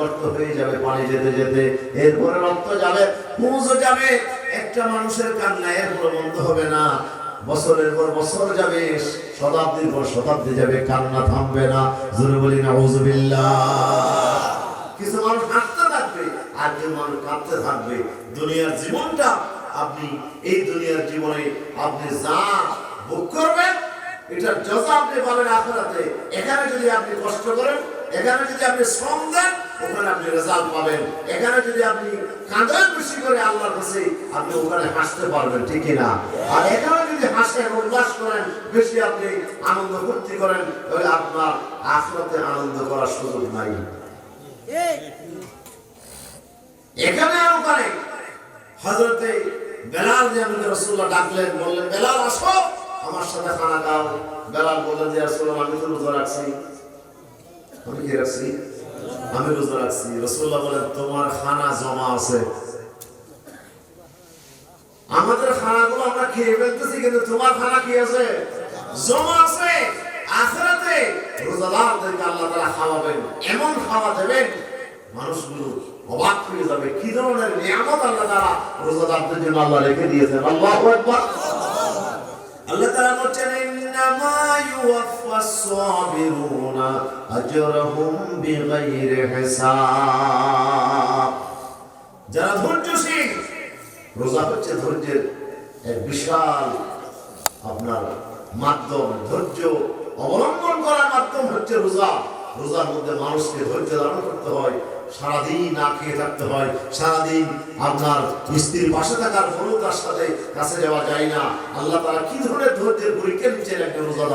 গর্ত হয়ে যাবে, পানি যেতে যেতে। এরপরে রক্ত যাবে পুঁজও যাবে। একটা মানুষের কান্না এরপরে বন্ধ হবে না। বছরের পর বছর যাবে, শতাব্দীর পর শতাব্দী যাবে, কান্না থামবে না। জোরে বলি না কিছু মানুষ হাঁটতে থাকবে, আর কেউ মানুষ কাঁদতে থাকবে। দুনিয়ার জীবনটা আপনি, এই দুনিয়ার জীবনে আপনি যা ভোগ করবেন, এটার যত আপনি পাবেন আখেরাতে। এখানে যদি আপনি কষ্ট করেন, এখানে যদি আপনি শ্রম দেন ওখানে আপনি রেজাল্ট পাবেন। এখানে যদি আপনি কাঁদেন বেশি করে আল্লাহর কাছে, আপনি ওখানে হাসতে পারবেন, ঠিক না আর এখানে যদি হাসেন উল্লাস করেন, বেশি আপনি আনন্দ ফুর্তি করেন, তাহলে আপনার আখরাতে আনন্দ করার সুযোগ নাই। এখানে ওখানে হজরতে বেলাল যে আমি রসুল্লাহ ডাকলেন, বললেন, বেলাল, আসো, আমার সাথে খানা খাও। বেলাল বললেন, যে রসুল্লাহ আমি তো রোজা রাখছি। আমি কি রাখছি? আমি রোজা রাখছি। রসুল্লাহ বলেন, তোমার খানা জমা আছে। আমাদের খানাগুলো আমরা খেয়ে ফেলতেছি, কিন্তু তোমার খানা কি আছে? জমা আছে। আখেরাতে রোজাদারদেরকে আল্লাহ তাআলা খাওয়াবেন, এমন খাওয়া দেবেন, মানুষগুলো অবাক হয়ে যাবে। কি ধরনের নিয়ামত আল্লাহ তাআলা রোজাদারদের জন্য আল্লাহ রেখে দিয়েছেন? আল্লাহু আকবার। আল্লাহ তাআলা বলছেন, ইন্নামা ইউওয়াফাস সাবিরুনা আজরাহুম বিগাইরি হিসাব। যারা রোজা হচ্ছে ধৈর্যের এক বিশাল আপনার মাধ্যম। ধৈর্য অবলম্বন করার মাধ্যম হচ্ছে রোজা। রোজার মধ্যে মানুষকে ধৈর্য ধারণ করতে হয়। সারাদিন না খেয়ে থাকতে হয়, সারাদিন আপনার স্ত্রীর পাশে থাকার তার সাথে কাছে যাওয়া যায় না। আল্লাহ তারা কি ধরনের ধৈর্যের পরীক্ষা একটা রোজা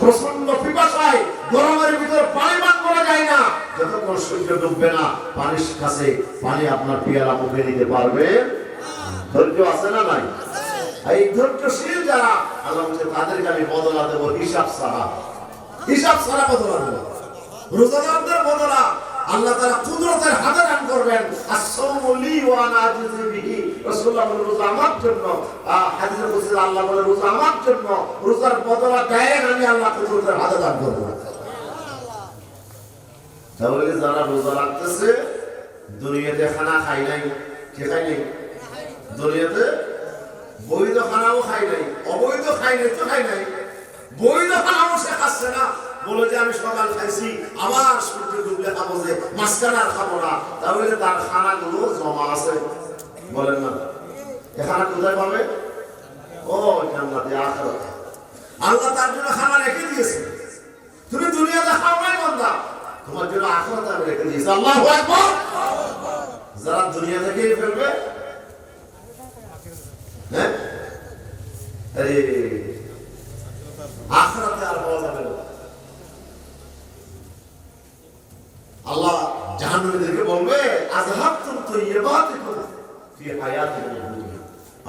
প্রচণ্ড পিপাসায় গরমের পানি করা যায় না। যতক্ষণ সূর্য ডুববে না, পানির কাছে পানি আপনার পিয়ারা মুখে নিতে পারবে। ধৈর্য আছে না নাই? এই ধৈর্যশীল যারা, আল্লাহ তাদেরকে আমি বদলা দেবো, হিসাব ছাড়া। হিসাব ছাড়া বদলা দেবো। রোজাদারদের বদলা আল্লাহ তাআলা কুদরতের হাতে করবেন। খানা খাই নাই, কে খাই নাই? দুনিয়াতে বৈধ খানাও খাই নাই, অবৈধ খাই নাই তো খাই নাই। বৈধ খানাও সে খাচ্ছে না। বলে যে আমি সকাল খাইছি আবার সূর্য ডুবলে খাব যে, মাঝখানে খাব না। তাহলে তার খানাগুলো জমা আছে। বলেন না। খানা কোথায় পাবে? ও জান্নাতে, আখিরাতে। আল্লাহ তার জন্য খানা রেখে দিয়েছে। তুমি দুনিয়াতে খাও নাই, বান্দা। তোমার জন্য আখিরাতে আমি রেখে দিয়েছি। আল্লাহু যারা দুনিয়া থেকে ফেলবে হ্যাঁ? আখরাতে আর পাওয়া যাবে না। আল্লাহ জাহান্নামীদেরকে বলবে আযহাবতুম তাইয়্যিবাতিকুম ফি হায়াতিকুম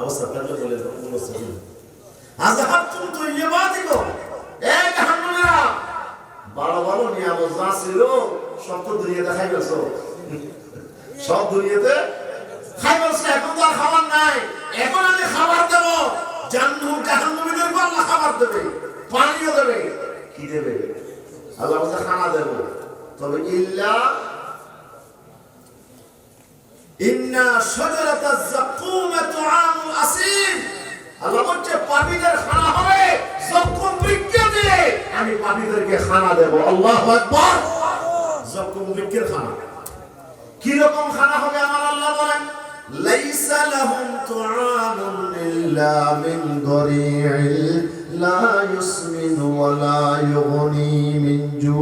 অবস্থা তাহলে বলে বলো সহি আযহাবতুম তাইয়্যিবাতিকুম এ জাহান্নামীরা ভালো ভালো নিয়ামত যা ছিল, সব তো দুনিয়াতে খাই গেছো সব দুনিয়াতে খাই বলছে এখন তো আর খাবার নাই। এখন আমি খাবার দেবো। জান্নু জাহান্নামীদেরকে আল্লাহ খাবার দেবে, পানিও দেবে, কি দেবে? আল্লাহ খানা দেব। তবে ইল্লা ইন্না শাজারাতা যাকুমা তুআমুল আসিম। আল্লাহ বলছে, পাপীদের খানা হবে যকুম বৃক্ষ দিয়ে আমি পাপীদেরকে খানা দেব, আল্লাহু আকবার। যকুম বৃক্ষের খানা। কি রকম খানা হবে আমার আল্লাহ বলেন? লাইসা লাহুম তুআমুন ইল্লা মিন দরি'il লা ইউসমিনু ওয়া লা ইউগনি মিন জু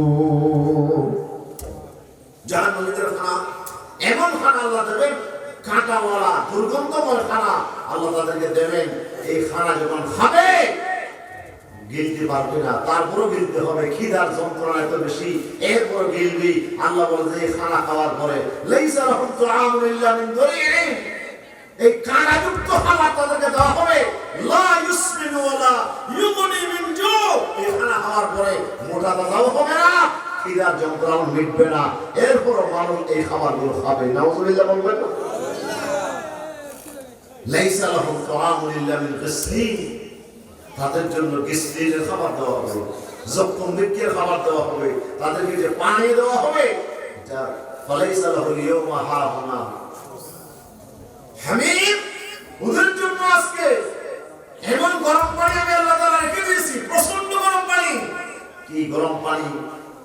জাহান্নামীদের খানা এমন খানা আল্লাহ দেবেন, কাঁটাওয়ালা দুর্গন্ধময় খানা আল্লাহ তাদেরকে দেবেন, এই খানা যখন খাবে গিলতে পারবে না, তারপরও গিলতে হবে, খিদার যন্ত্রণা এত বেশি এরপর গিলবি, আল্লাহ বলে যে খানা খাওয়ার পরে, লাইসা এই কাঁটাযুক্ত খাবার তাদেরকে দেওয়া হবে, লা ইউসমিনু ওয়ালা ইউগনি মিন জু, এই খানা খাওয়ার পরে মোটা দাদাও হবে না খিদার যন্ত্রণাও মিটবে না। এরপরও মানুষ এই খাবারগুলো খাবে। বলবেন না? তাদের জন্য খাবার দেওয়া হবে। বৃক্ষের খাবার দেওয়া হবে। তাদেরকে যে পানি দেওয়া হবে ওদের জন্য আজকে এমন গরম পানি আমি আল্লাহ রেখে দিয়েছি প্রচণ্ড গরম পানি। কি গরম পানি?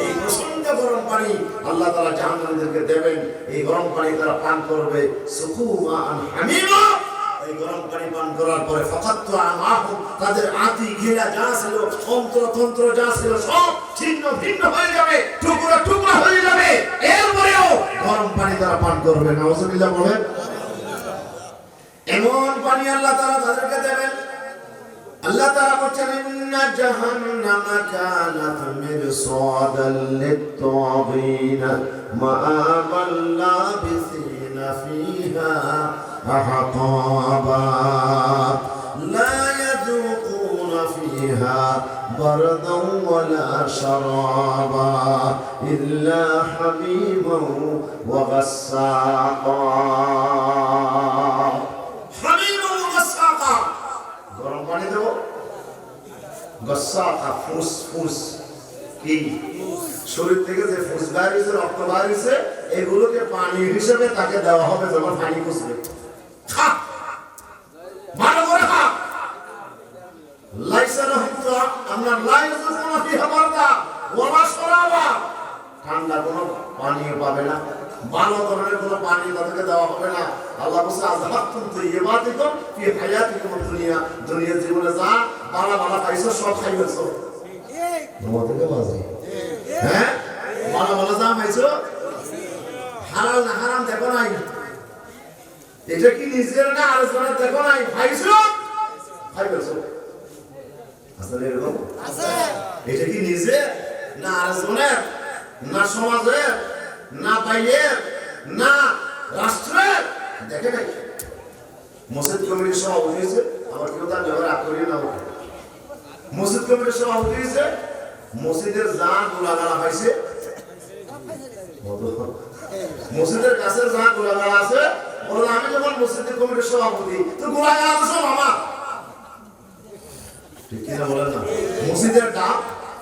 এই প্রচণ্ড গরম পানি আল্লাহ তাআলা জাহান্নামীদেরকে দেবেন। এই গরম পানি তারা পান করবে। গরম পানি এরপরেও গরম পানি তারা পান করবে। বলেন। এমন পানি আল্লাহ তারা তাদেরকে দেবেন আল্লাহ তাআলা বলছেন ইন্না জাহান্নামা কানাত মিরসাদাল লিত-তাগিন মাআবাল লাবিসিনা ফিহা আহকাবা লা ইয়াযুকুনা ফিহা بردا ولا شرابا إلا حميما وغساقا গাসসাকা ফুস ফুস। কি? শরীর থেকে যে ফুস বার হয়েছে রক্ত বার হয়েছে এগুলোকে পানি ঠান্ডা কোনো পানীয় পাবে না। ভালো ধরনের কোনো পানি তাদেরকে দেওয়া হবে না। আল্লাহ বলছে আজহাতুম তাইয়্যিবাতিকুম ফি হায়াতিকুম দুনিয়া দুনিয়া জীবনে যা বালা বালা খাইছো সব বাজি হ্যাঁ? যা খাইছো। না হারাম দেখো নাই। এটা কি নিজের না আলোচনা দেখো নাই? খাইছো? খাইছো। আসলে এরকম? এটা কি নিজে না আরেকজনের? না সমাজের? না বাইরের? না রাষ্ট্রের? দেখে নাই। মসজিদ কমিটির সভাপতি হয়েছে। আবার কেউ তার ব্যবহার আগ করিয়ে না ওঠে। মসজিদ কমিটির সভাপতি হয়েছে। মসজিদের যা গোলাগাড়া পাইছে মসজিদের কাছে যা গোলাগাড়া আছে। বলে, আমি যখন মসজিদের কমিটির সভাপতি, তো গোলাগাড়া তো সব ঠিক কিনা বলেন না? মসজিদের ডাব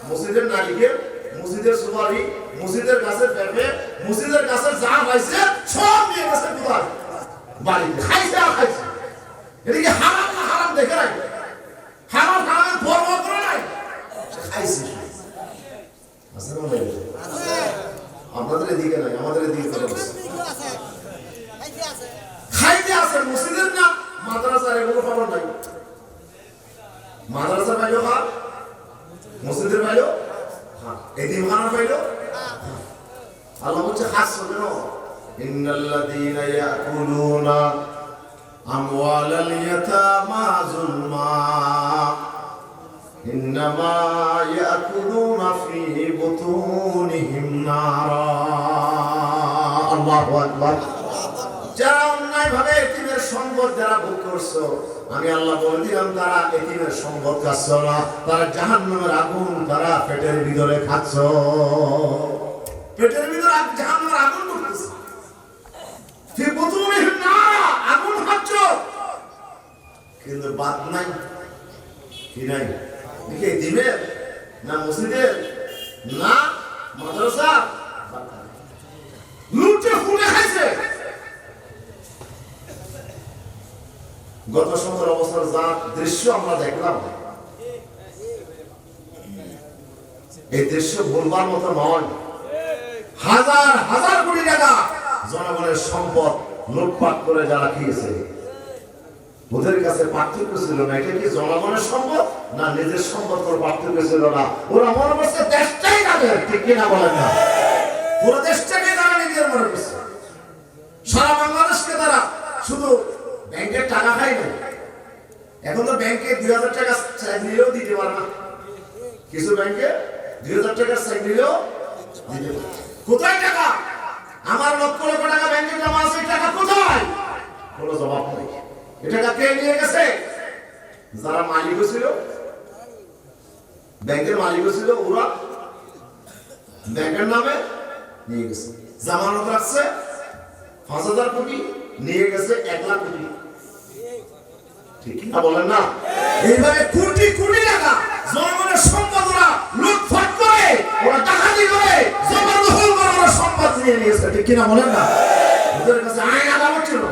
মসজিদের নারিকেল মসজিদের সুপারি, মসজিদের গাছের পেঁপে মসজিদের গাছের যা পাইছে সব নিয়ে গেছে কোথায় বাড়িতে। খাইছে আর খাইছে। এদিকে হারাম না হারাম দেখে নাই হারাম করে নাই খাইছে? আপনাদের এদিকে নাই আমাদের এদিকে চলে খাইতে আছে মসজিদের না মাদ্রাসার এগুলো খবর নাই। মাদ্রাসার পাইলো খা মসজিদের পাইলো এতিমখানার পাইলো আল্লাহ বলছে খাস কেন ইন্নাল্লাযীনা ইয়াকুলুনা আমওয়ালাল ইয়াতামা যুলমা ইন্নামা ইয়াকুলুনা ফি বুতুনিহিম নারা আল্লাহু আকবার। যারা অন্যায় ভাবে এতিমের সম্পদ যারা ভোগ করছ আমি আল্লাহ বলে দিলাম তারা এতিমের সম্পদ খাচ্ছ না তারা জাহান্নামের আগুন তারা পেটের ভিতরে খাচ্ছ। পেটের ভিতরে আগ- জাহান্নামের আগুন নারা, আগুন খাচ্ছ। কিন্তু বাদ নাই কি নাই? দেখি এতিমের না মসজিদের না মাদ্রাসা? লুটে ফুটে খাইছে। গত সতেরো বছর যা দৃশ্য আমরা দেখলাম, এই দৃশ্য ভুলবার মতো নয়। হাজার হাজার কোটি টাকা জনগণের সম্পদ লুটপাট করে যারা খেয়েছে। ওদের কাছে পার্থক্য ছিল না, এটা কি জনগণের সম্পদ না নিজের সম্পদ কোনো পার্থক্য ছিল না? ওরা মনে করছে দেশটাই তাদের, ঠিক কিনা বলেন না? পুরো দেশটাকে তারা নিজের মনে করছে। সারা বাংলাদেশকে তারা শুধু ব্যাংকের টাকা খায় না এখন তো ব্যাংকে দুই হাজার টাকা চেক নিলেও দিতে পারে না। কিছু ব্যাংকে দুই হাজার টাকা চেক নিলেও দিতে পারে কোথায় টাকা? আমার লক্ষ লক্ষ টাকা ব্যাংকে জমা আছে টাকা কোথায়? কোনো জবাব নেই। এটা কে নিয়ে গেছে? যারা মালিক ছিল, ব্যাংকের মালিক ছিল, ওরা ব্যাংকের নামে নিয়ে গেছে। জামানত রাখছে, পাঁচ হাজার কোটি নিয়ে গেছে, এক লাখ কোটি। ঠিক না বলেন না? এইভাবে কোটি কোটি টাকা জনগণের সম্পদ ওরা লুটপাট করে, ওরা ডাকাতি করে জবরদখল করে, ওরা সম্পদ নিয়ে নিয়েছে। ঠিক কিনা বলেন না? ওদের কাছে আইন আদালত ছিল।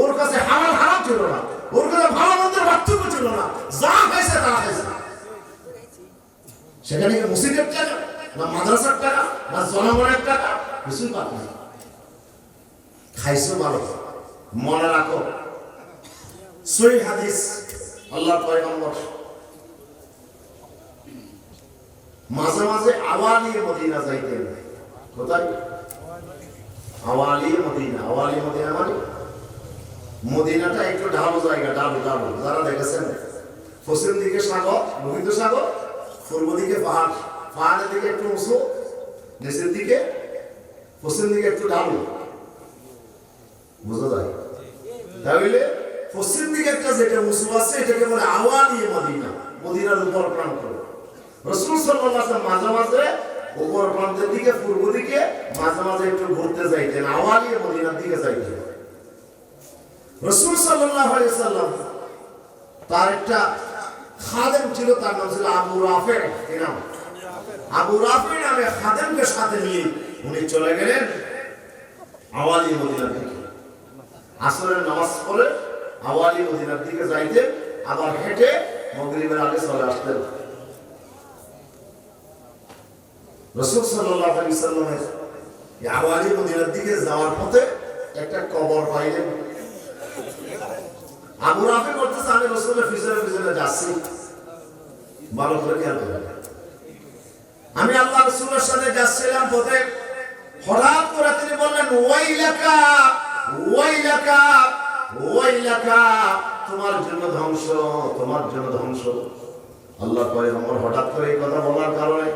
ওর কাছে হালাল হারাম ছিল না। ওর কাছে ভালো মন্দের পার্থক্য ছিল না। যা খাইছে তা খাইছে সেখানে কি মসজিদের টাকা, না মাদ্রাসার টাকা, না জনগণের টাকা, কিছুই পাক না খাইছো ভালো। মনে রাখো সই হাদিস আল্লাহ পয়গম্বর। মাঝে মাঝে আওয়ালি মদিনা যাইতেন। কোথায়? আওয়ালি মদিনা। আওয়ালি মদিনা মানে? মদিনাটা একটু ঢালু জায়গা, ঢালু ঢালু। যারা দেখেছেন, পশ্চিম দিকে সাগর লোহিত সাগর, পূর্ব দিকে পাহাড়। পাহাড়ের দিকে একটু উঁচু, নিচের দিকে, পশ্চিম দিকে একটু ঢালু। বোঝা যায়? তাহলে পশ্চিম দিকে একটা যেটা উঁচু আছে, এটাকে বলে দিয়ে মদিনা, মদিনার উপর প্রান্ত। রসুল মাঝে মাঝে উপর প্রান্তের দিকে, পূর্ব দিকে মাঝে মাঝে একটু ঘুরতে যাইতেন, আওয়ালি মদিনার দিকে যাইতেন। রসুল সাল্লাম, তার একটা খাদেম ছিল, তার নাম ছিল আবু রাফে নাম? আবু রাফে নামে খাদেমকে সাথে নিয়ে উনি চলে গেলেন আওয়ালি মদিনার দিকে। আসরের নামাজ পড়ে আওয়ালি মদিনার দিকে যাইতে আবার হেঁটে মগরিবের আগে চলে আসতেন রসুল সাল্লামের আওয়ালি মদিনার দিকে যাওয়ার পথে একটা কবর পাইলেন। আবু রাফি করতেছে আমি রসুলের পিছনে পিছনে যাচ্ছি। ভালো করে খেয়াল করবেন আমি আল্লাহ রসুলের সাথে যাচ্ছিলাম পথে। হঠাৎ করে তিনি বললেন, ওয়াইলাকা ওয়াইলাকা ওয়াইলাকা, তোমার জন্য ধ্বংস, তোমার জন্য ধ্বংস। আল্লাহ করে আমার হঠাৎ করে এই কথা বলার কারণে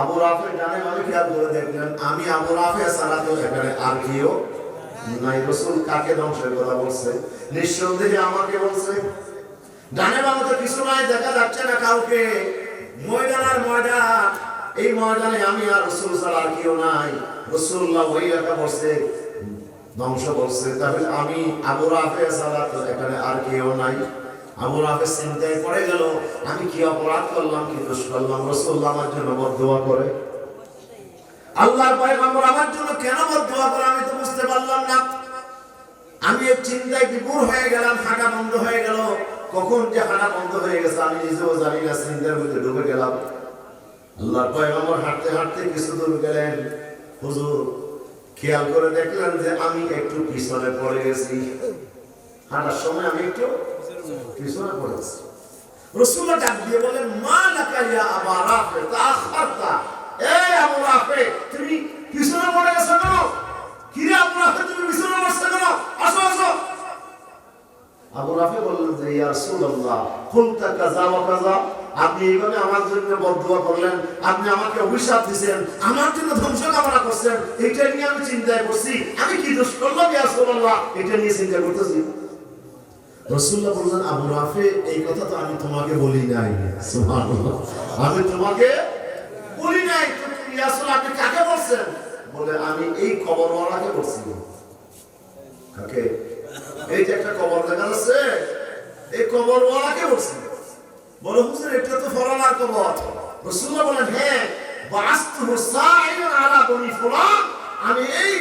আবু রাফে জানেন আমি খেয়াল করে দেখলেন, আমি আবু রাফে তো এখানে আর কেউ নাই রসুল কাকে ধ্বংসের কথা বলছে? নিঃসন্দেহে আমাকে বলছে, ডানে কিছু নাই, দেখা যাচ্ছে না কাউকে। এই ময়দানে আমি আর রসুল ছাড়া আর কেউ নাই। রসুল্লাহ ওই বসছে ধ্বংস করছে তাহলে আমি আবু রাফে এখানে আর কেউ নাই। আবু রাফে চিন্তায় পড়ে গেল, আমি কি অপরাধ করলাম, কি দোষ করলাম? রসুল্লাহ আমার জন্য বদুয়া করে। আল্লাহর পয়গম্বর আমার জন্য কেন বদুয়া করে আমি তো বুঝতে পারলাম না। আমি এই চিন্তায় বিপুর হয়ে গেলাম, হাঁটা বন্ধ হয়ে গেল। কখন যে হাঁটা বন্ধ হয়ে গেছে, আমি নিজেও জানি না চিন্তার মধ্যে ঢুকে গেলাম। আল্লাহর পয়গম্বর হাঁটতে হাঁটতে কিছু দূর গেলেন। হুজুর, খেয়াল করে দেখলেন যে আমি একটু পিছনে পড়ে গেছি। হাঁটার সময় আমি একটু পিছনে পড়েছি রসুল্লাহ ডাক দিয়ে বলেন, মা লাকাইয়া আবার রাফে তাখারতা এই তুমি পিছনে পড়ে কেন? তুমি পিছনে কেন? আসো আসো। আবু রাফে বললেন যে, ইয়া রাসূলুল্লাহ কাযা ওয়া আপনি এইভাবে আমার জন্য বদদুয়া করলেন, আপনি আমাকে অভিশাপ দিয়েছেন আমার জন্য ধ্বংস কামনা করছেন, এটা নিয়ে আমি চিন্তায় করছি আমি কি দোষ করলাম, ইয়া রাসূলুল্লাহ? এটা নিয়ে চিন্তা করতেছি। রসুল্লাহ বললেন, আবু রাফে এই কথা তো আমি তোমাকে বলি নাই। আমি তোমাকে আপনি কাকে বলছেন? বলে, আমি এই কবরওয়ালাকে বলছি। কাকে এই যে একটা কবর দেখা যাচ্ছে, এই কবরওয়ালাকে বলছি। বলে, হুজুর, এটা তো ফলানার কবর। রসুল্লাহ বলেন হ্যাঁ বাস্তুহু সাইয়ুন আলা বনি ফুলান। আমি এই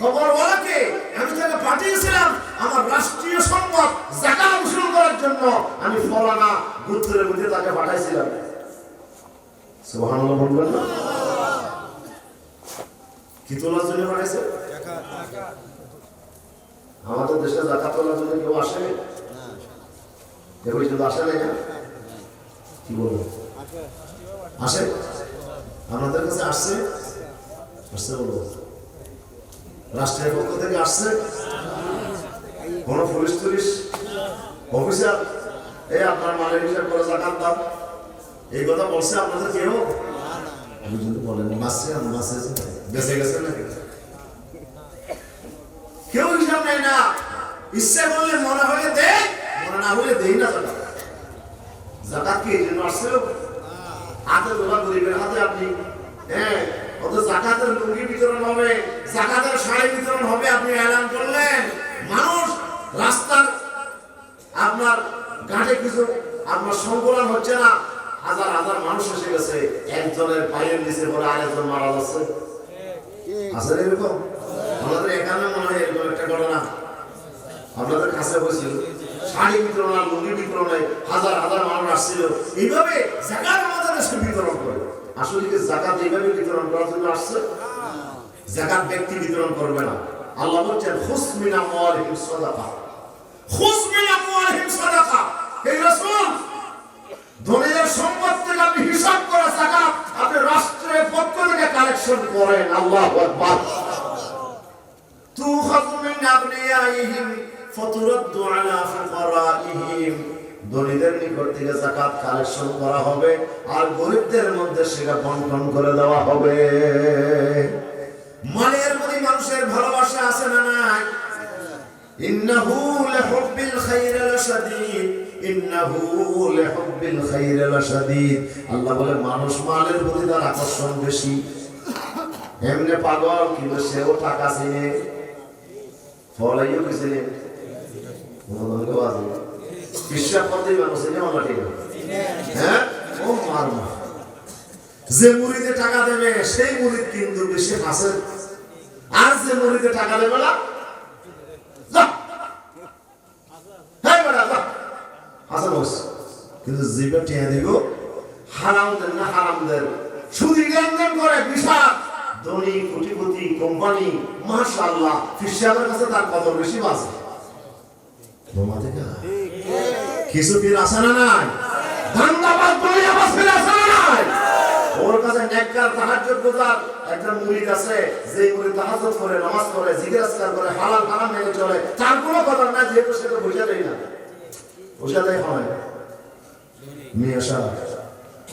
খবরওয়ালাকে আমি তাকে পাঠিয়েছিলাম আমার রাষ্ট্রীয় সম্পদ জায়গা উসুল করার জন্য। আমি ফলানা গোত্রের মধ্যে তাকে পাঠাইছিলাম। সুবহানাল্লাহ বলবেন না? কি তোলার জন্য পাঠাইছে আমাদের দেশে জাকাত তোলার জন্য কেউ আসে দেখো শুধু আসে না? কি বলব? আসে? আমাদের কাছে আসছে? আসছে বলব। রাষ্ট্রের পক্ষ থেকে আসছে? কোন পুলিশ টুলিশ? অফিসার? এই আপনার মালের হিসাব করে জাকাত দাম এই কথা বলছে আপনাদের কেউ? আমি কিন্তু বলেন, মাসে আমি মাসে কেউ হিসাব নেয় না ইচ্ছে করলে মনে হলে দেখ মনে না হলে দেই না জাকাত কি এই জন্য আসছিল হাতে তোলা গরিবের হাতে আপনি হ্যাঁ অত জাকাতের লুঙ্গি বিতরণ হবে জাকাতের শাড়ি বিতরণ হবে আপনি এলান করলেন মানুষ রাস্তার আপনার ঘাটে কিছু আপনার সংকলন হচ্ছে না হাজার হাজার মানুষ এসে গেছে একজনের পায়ের নিচে পরে আরেকজন মারা যাচ্ছে আছে না এরকম। আমাদের এখানে মনে হয় এরকম একটা ঘটনা। আপনাদের কাছে বলছিল শাড়ি বিতরণ আর লুঙ্গি বিতরণে হাজার হাজার মানুষ আসছিল। এইভাবে জাকাত আমাদের দেশে বিতরণ করে। আসলে কি জাকাত এইভাবে বিতরণ করার জন্য আসছে? জাকাত ব্যক্তি বিতরণ করবে না। আল্লাহ বলছেন হুসমিনা মাওয়ালিহিম সাদাকা। হুসমিনা মাওয়ালিহিম সাদাকা। এই রাসূল ধনীদের সম্পদ থেকে আপনি হিসাব কালেকশন করেন, আল্লাহু আকবার। ফাতুরাদ্দু আলা ফুকারাইহিম। নিকট থেকে কালেকশন করা হবে আর গরিবদের মধ্যে সেটা করে দেওয়া হবে। মালের প্রতি মানুষের ভালোবাসা আছে না নাই? ইন্নাহু লাশাদীদ ইন্নাহু লাশাদীদ আল্লাহ বলে, মানুষ মালের প্রতি তার আকর্ষণ বেশি। এমনি পাগল, কিন্তু সেও টাকা চিনে। ফলাইও বিশ্বাস করতে মানুষ হ্যাঁ? যে মুড়িতে টাকা দেবে, সেই কিন্তু আর যে মুড়িতে টাকা দেবে না। হ্যাঁ। কিন্তু টেনে দিব। হারামদের না হারামদের। সুদি লেনদেন করে, বিশাল। ধনী, কোটিপতি, কোম্পানি, মাশাআল্লাহ ফিসাবের কাছে তার কদর বেশি বাঁচে বোমা থেকে কিছু ফির আসে না নাই? ধান্দাবাদ দুনিয়া বাস ফির আসে না নাই? ওর কাছে নেককার তাহাজ্জুদ গুজার একটা মুরিদ আছে, যে মুরিদ তাহাজ্জুদ করে, নামাজ করে জিকির আজকার করে, হালাল, হারাম মেনে চলে। তার কোনো কথা না যেহেতু সে তো বুঝা দেয় না। বুঝা দেয় হয়। মেয়ে সারা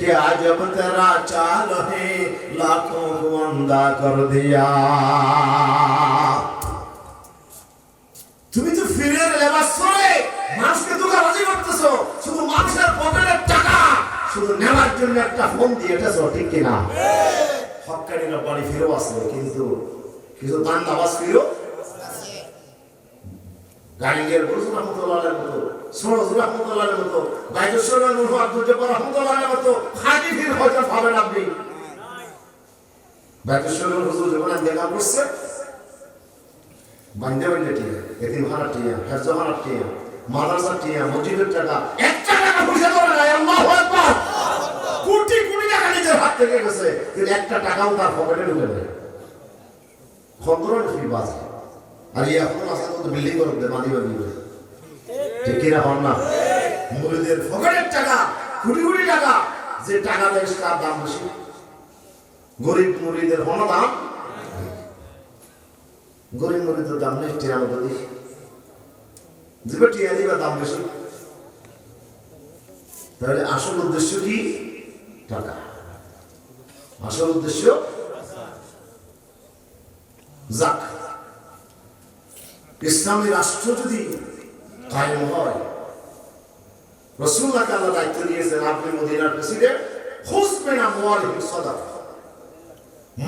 کہ عجب تیرا چال ہے لاکھوں کو اندھا کر তুমি তো ফিরে লেবাস করে মানুষকে দুঃখ রাজি করতেছো। শুধু মানুষের পকেটের টাকা শুধু নেওয়ার জন্য একটা ফোন দিয়ে এটাছো ঠিক কিনা? হ্যাঁ। হকারিরা বাড়ি ফিরে আসলো কিন্তু কিছু দান দাবাস ফিরেও বরুজ রহমতুল্লাহের মতো সরোজ রহমতুল্লাহের মতো আব্দুল জব্বার রহমতুল্লাহের মতো আপনি। হুজুর যখন দেখা করছে বান্ধে বান্ধে টিয়া হারা টিয়া হারা টিয়া, মাদ্রাসা টিয়া, মসজিদের টাকা একটা টাকা নাই আকবার। কোটি কোটি টাকা নিজের হাত থেকে গেছে, কিন্তু একটা টাকাও তার পকেটে ঢুকে নেই। আর এই বিল্ডিং করবে কিনা হন না? মুরিদের পকেটের টাকা কোটি কোটি টাকা, যে টাকা দেয় তার দাম বেশি। গরিব মুরিদের হন দাম গরিব মুরিদের দাম নেই, টিয়া দিবে দাম বেশি। তাহলে আসল উদ্দেশ্য কি? টাকা। আসল উদ্দেশ্য? যাক। ইসলামী রাষ্ট্র যদি হয় দায়িত্ব আপনি মদিনার প্রেসিডেন্ট খুঁজবেন আমার সদা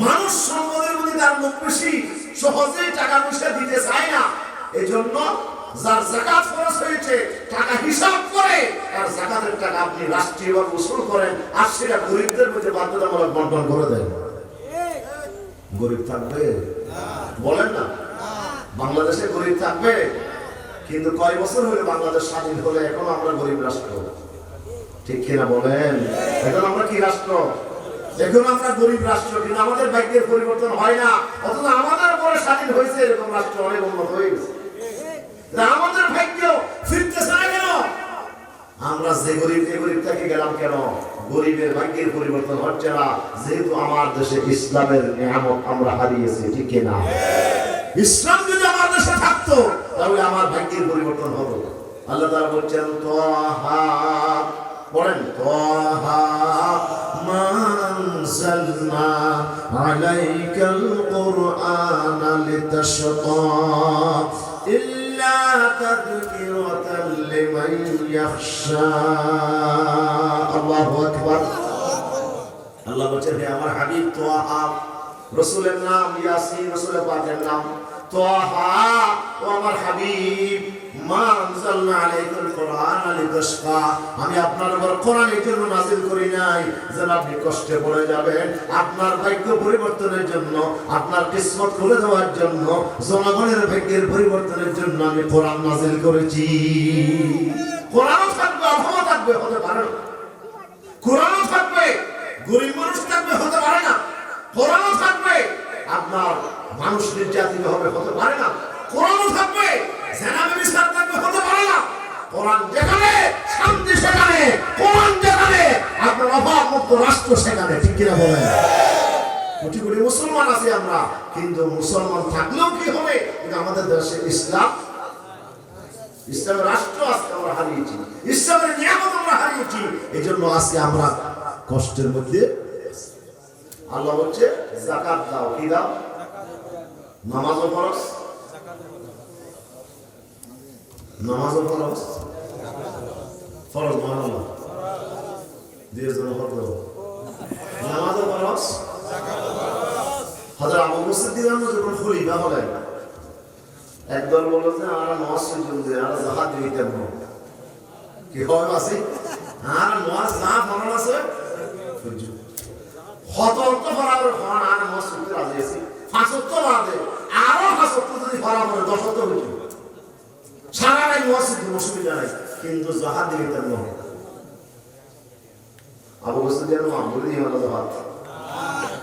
মানুষ সম্পদের প্রতি তার মুখ বেশি, সহজেই টাকা পয়সা দিতে চায় না। এই জন্য যার জাকাত খরচ হয়েছে, টাকা হিসাব করে আর জাকাতের টাকা আপনি রাষ্ট্রীয়ভাবে উসুল করেন, আর সেটা গরিবদের মধ্যে বাধ্যতামূলক বন্টন করে দেন। গরিব থাকবে? বলেন না। বাংলাদেশে গরিব থাকবে, কিন্তু কয় বছর হলে বাংলাদেশ স্বাধীন হলে, এখন আমরা গরিব রাষ্ট্র। ঠিক কিনা বলেন? এখন আমরা কি রাষ্ট্র? এখন আমরা গরিব রাষ্ট্র, কিন্তু আমাদের ভাগ্যের পরিবর্তন হয় না। অথচ আমাদের পরে স্বাধীন হয়েছে এরকম রাষ্ট্র অনেক উন্নত হয়ে গেছে আমাদের ভাগ্য কেন? আমরা যে গরিব যে গরিব থেকে গেলাম কেন? গরিবের ভাগ্যের পরিবর্তন হচ্ছে না, যেহেতু আমার দেশে ইসলামের নিয়ামত আমরা হারিয়েছি, ঠিক না ইসলাম যদি থাকতো তাহলে আমার ভাগ্যের পরিবর্তন হতো আল্লাহ তাআলা বলছেন, তোহা পড়েন তোহা মানজালনা আলাইকাল কুরআন লিতাশকা ইল্লা তাযকিরাতান লিমান ইয়াখশা। আল্লাহু আকবার। আল্লাহ বলছেন, হে আমার হাবিব, তোহা। রসুলের নাম ইয়াসিন, রসুলের পাকের নাম কোরআন আপনার উপর কোরআন ভাগ্য পরিবর্তনের জন্য, আপনার কিসমত খুলে দেওয়ার জন্য, জনগণের ভাগ্যের পরিবর্তনের জন্য আমি কোরআন নাযিল করেছি। কোরআনও থাকবে অভাবও থাকবে, হতে পারে না। কোরআনও থাকবে, গরিব মানুষ থাকবে, হতে পারে না। কোরআনও থাকবে নির্যাতিত হবে, হতে পারে না। কোরআনও থাকবে জেনাবে বিচার থাকবে, হতে পারে না। কোরআন যেখানে, শান্তি সেখানে, কোরআন যেখানে, আপনার অভাব মুক্ত রাষ্ট্র সেখানে, ঠিক কিনা বলেন? কোটি কোটি মুসলমান আছি আমরা, কিন্তু মুসলমান থাকলেও কি হবে? আমাদের দেশে ইসলাম। ইসলামের রাষ্ট্র আজকে আমরা হারিয়েছি। ইসলামের নিয়ামত আমরা হারিয়েছি। এই জন্য আজকে আমরা কষ্টের মধ্যে আল্লাহ বলছে, জাকাত দাও। কি দাও? নামাজও ফরজ? নামাজও ফরজ? ফরজ দিয়ে ফরজ? ফরজ হলেন, একদল বলল যে আমরা নামাজ পর্যন্ত আমরা জাহাজ দিতে কি হয় আছে আর নামাজ না ফরজ আছে সতর্ক ফরাবর ফরান আর নামাজ আছি।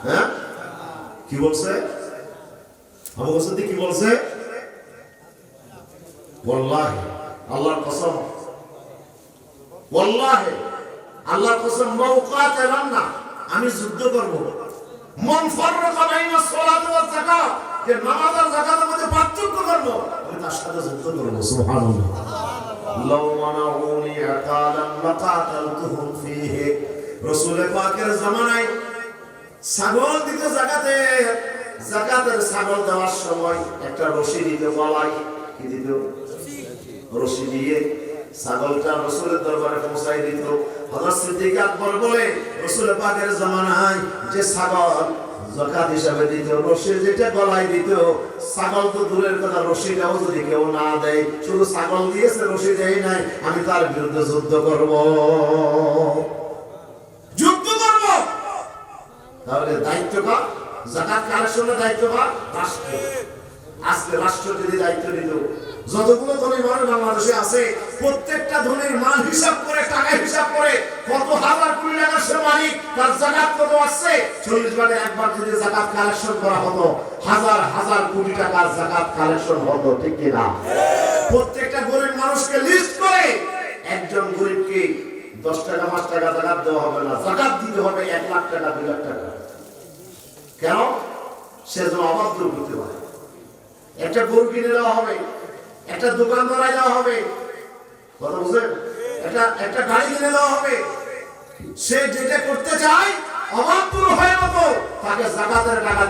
হ্যাঁ? কি বলছে? কসম। কসম আমি যুদ্ধ করব। মন ফাররাকা যে নামাজ আর যাকাতের মধ্যে পার্থক্য করব আমি তার সাথে যুদ্ধ করব সুবহানাল্লাহ। পাকের জামানায় ছাগল দিত জাকাতে জাকাতের ছাগল দেওয়ার সময় একটা রশি দিত কি দিত? রশি দিয়ে ছাগলটা রসুলের দরবারে পৌঁছাই দিত। হযরত সিদ্দিক আকবর বলে রসুল পাকের জামানায় যে ছাগল যাকাত হিসাবে দিত রশি যেটা গলায় দিত ছাগল তো দূরের কথা রশিটাও যদি কেউ না দেয়, শুধু ছাগল দিয়েছে রশি দেয় নাই, আমি তার বিরুদ্ধে যুদ্ধ করব। যুদ্ধ করব? তাহলে দায়িত্ব কার? জাকাত কালেকশনের দায়িত্ব কার? রাষ্ট্র আজকে রাষ্ট্র যদি দায়িত্ব নিত যতগুলো ধনী মানুষ বাংলাদেশে আছে, প্রত্যেকটা ধনীর মাল হিসাব করে, টাকা হিসাব করে কত হাজার কোটি টাকার সে মালিক, তার জাকাত কত আসছে চল্লিশ বারে একবার যদি জাকাত কালেকশন করা হতো, হাজার হাজার কোটি টাকার জাকাত কালেকশন হতো, ঠিক কিনা প্রত্যেকটা গরিব মানুষকে লিস্ট করে, একজন গরিবকে দশ টাকা, পাঁচ টাকা জাকাত দেওয়া হবে না। জাকাত দিতে হবে এক লাখ টাকা, দুই লাখ টাকা। কেন? সে যেন অবাধ দূর করতে পারে। একটা গরু কিনে দেওয়া হবে একটা দোকান দ্বারা দেওয়া হবে। একটা একটা হবে। সে যেটা করতে চায় পুরো হয়ে মতো তাকে জাকাতের টাকা